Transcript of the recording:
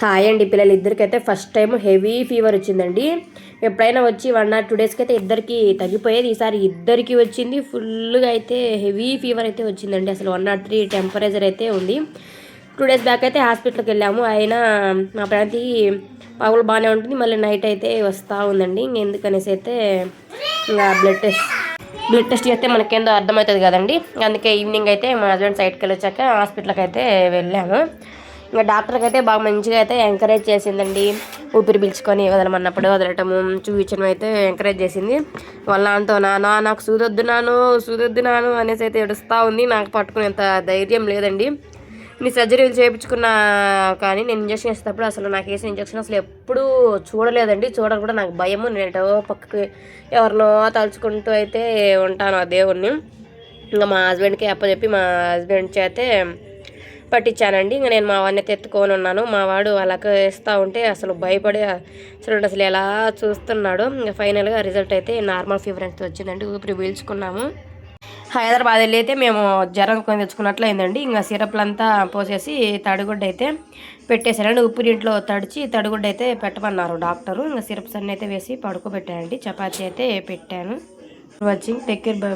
Hi అండి పిల్లలు ఇద్దరికైతే ఫస్ట్ టైం హెవీ ఫీవర్ వచ్చిందండి. ఎప్పుడైనా వచ్చి వన్ ఆర్ టూ డేస్కి అయితే ఇద్దరికి తగ్గిపోయేది. ఈసారి ఇద్దరికి వచ్చింది. ఫుల్గా అయితే హెవీ ఫీవర్ అయితే వచ్చిందండి. అసలు వన్ నాట్ త్రీ టెంపరేచర్ అయితే ఉంది. టూ డేస్ బ్యాక్ అయితే హాస్పిటల్కి వెళ్ళాము. అయినా మా ప్రాంతి పగులు బాగానే ఉంటుంది. మళ్ళీ నైట్ అయితే వస్తూ ఉందండి. ఇంక ఎందుకనేసి అయితే ఇంకా బ్లడ్ టెస్ట్ బ్లడ్ టెస్ట్ చేస్తే మనకేందో అర్థమవుతుంది కదండి. అందుకే ఈవినింగ్ అయితే మా హస్బెండ్ సైడ్కి వెళ్ళొచ్చాక హాస్పిటల్కి అయితే వెళ్ళాము. ఇంకా డాక్టర్కి అయితే బాగా మంచిగా అయితే ఎంకరేజ్ చేసిందండి. ఊపిరి పీల్చుకొని వదలమన్నప్పుడు వదలటము చూపించడం అయితే ఎంకరేజ్ చేసింది. వాళ్ళ నాన్నతో నానా నాకు సూదొద్దు నాను సూదొద్దు నాను అనేసి అయితే ఏడుస్తూ ఉంది. నాకు పట్టుకునేంత ధైర్యం లేదండి. నీ సర్జరీలు చేయించుకున్నా కానీ నేను ఇంజక్షన్ వేసేటప్పుడు అసలు నాకు వేసిన ఇంజక్షన్ అసలు ఎప్పుడూ చూడలేదండి. చూడడం కూడా నాకు భయము. నేను పక్కకి ఎవరినో తలుచుకుంటూ అయితే ఉంటాను ఆ దేవుణ్ణి. ఇంకా మా హస్బెండ్కి అప్పచెప్పి మా హస్బెండ్ చేతే పట్టించానండి. ఇంకా నేను మా వాడిని అయితే ఎత్తుకొని ఉన్నాను. మా వాడు వాళ్ళకి వేస్తూ ఉంటే అసలు భయపడి చూడండి అసలు ఎలా చూస్తున్నాడు. ఇంకా ఫైనల్గా రిజల్ట్ అయితే నార్మల్ ఫీవర్ అయితే వచ్చిందండి. ఊపిరి పీల్చుకున్నాము. హైదరాబాద్ వెళ్ళి అయితే మేము జ్వరం కొని తెచ్చుకున్నట్లు అయిందండి ఇంకా సిరప్లంతా పోసేసి తడిగుడ్డ అయితే పెట్టేశారండి. ఉప్పు ఇంట్లో తడిచి తడిగుడ్డ అయితే పెట్టమన్నారు డాక్టరు. ఇంకా సిరప్స్ అన్నీ అయితే వేసి పడుకోబెట్టానండి. చపాతీ అయితే పెట్టాను. Watching take care bye